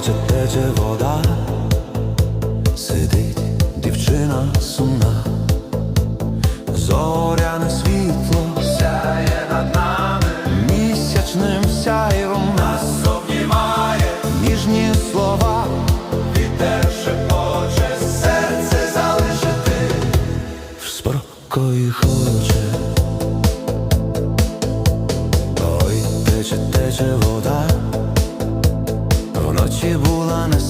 тече, тече вода, сидить дівчина сумна, зоряне світло. Сяє над нами, місячним сяєвом нас обнімає, ніжні слова, вітер шепоче, серце залишити. В спокої хоче. Ой, тече, тече вода, içi bulanız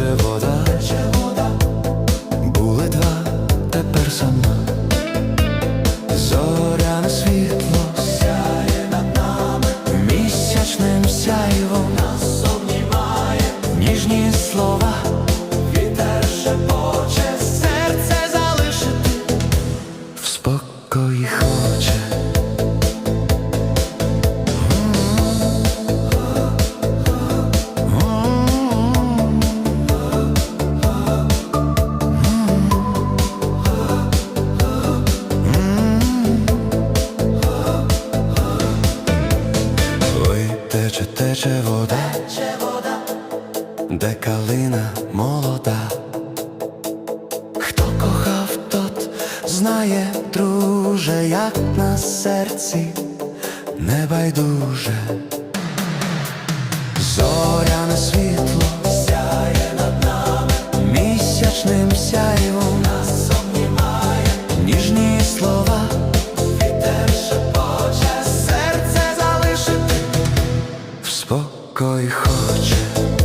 тече, вода, були два, тепер сама. Зоряне світло. Сяє над нами, місячним сяйвом. Нас обнімає, ніжні слова, тече, тече вода, тече вода, де калина молода. Хто кохав, тот знає, друже, як на серці. Не спокої хоче.